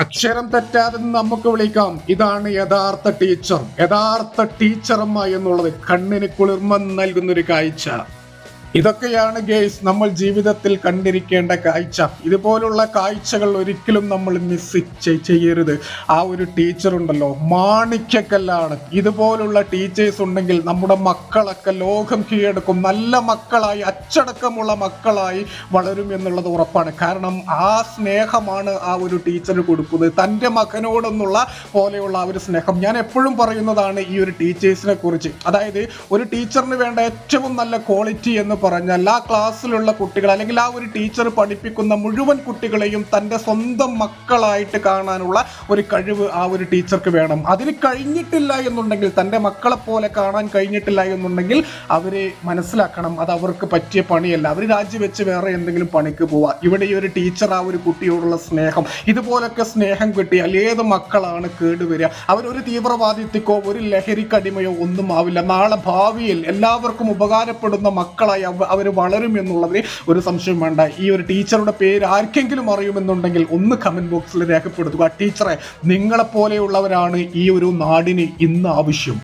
അക്ഷരം തെറ്റാതെ നമുക്ക് വിളിക്കാം. ഇതാണ് യഥാർത്ഥ ടീച്ചർ യഥാർത്ഥ ടീച്ചറമ്മ എന്നുള്ളത് കണ്ണിന് കുളിർമ നൽകുന്ന ഒരു കാഴ്ച. ഇതൊക്കെയാണ് ഗെയ്സ് നമ്മൾ ജീവിതത്തിൽ കണ്ടിരിക്കേണ്ട കാഴ്ച. ഇതുപോലുള്ള കാഴ്ചകൾ ഒരിക്കലും നമ്മൾ മിസ് ചെയ്യരുത്. ആ ഒരു ടീച്ചർ ഉണ്ടല്ലോ മാണിക്കക്കല്ലാണ് ഇതുപോലുള്ള ടീച്ചേഴ്സ് ഉണ്ടെങ്കിൽ നമ്മുടെ മക്കളൊക്കെ ലോകം കീഴടക്കും. നല്ല മക്കളായി അച്ചടക്കമുള്ള മക്കളായി വളരും എന്നുള്ളത് ഉറപ്പാണ്. കാരണം ആ സ്നേഹമാണ് ആ ഒരു ടീച്ചർ കൊടുക്കുന്നത്. തന്റെ മകനോടൊന്നുള്ള പോലെയുള്ള ആ ഒരു സ്നേഹം. ഞാൻ എപ്പോഴും പറയുന്നതാണ് ഈ ഒരു ടീച്ചേഴ്സിനെ കുറിച്ച്. അതായത് ഒരു ടീച്ചറിന് വേണ്ട ഏറ്റവും നല്ല ക്വാളിറ്റി എന്ന് പറഞ്ഞാൽ ആ ക്ലാസ്സിലുള്ള കുട്ടികൾ അല്ലെങ്കിൽ ആ ഒരു ടീച്ചർ പഠിപ്പിക്കുന്ന മുഴുവൻ കുട്ടികളെയും തന്റെ സ്വന്തം മക്കളായിട്ട് കാണാനുള്ള ഒരു കഴിവ് ആ ഒരു ടീച്ചർക്ക് വേണം. അതിന് കഴിഞ്ഞിട്ടില്ല എന്നുണ്ടെങ്കിൽ തന്റെ മക്കളെ പോലെ കാണാൻ കഴിഞ്ഞിട്ടില്ല എന്നുണ്ടെങ്കിൽ അവരെ മനസ്സിലാക്കണം. അത് അവർക്ക് പറ്റിയ പണിയല്ല. അവർ രാജിവെച്ച് വേറെ എന്തെങ്കിലും പണിക്ക് പോവാം. ഇവിടെ ഈ ഒരു ടീച്ചർ ആ ഒരു കുട്ടിയോടുള്ള സ്നേഹം ഇതുപോലൊക്കെ സ്നേഹം കിട്ടിയാൽ ഏത് മക്കളാണ് കേടുവരിക അവരൊരു തീവ്രവാദിത്തിക്കോ ഒരു ലഹരിക്കടിമയോ ഒന്നും ആവില്ല. നാളെ ഭാവിയിൽ എല്ലാവർക്കും ഉപകാരപ്പെടുന്ന മക്കളായി അവർ വളരും എന്നുള്ളതിന് ഒരു സംശയം വേണ്ട. ഈ ഒരു ടീച്ചറുടെ പേര് ആർക്കെങ്കിലും അറിയുമെന്നുണ്ടെങ്കിൽ ഒന്ന് കമന്റ് ബോക്സിൽ രേഖപ്പെടുത്തുക. ടീച്ചറെ നിങ്ങളെപ്പോലെയുള്ളവരാണ് ഈ ഒരു നാടിന് ഇന്ന് ആവശ്യം.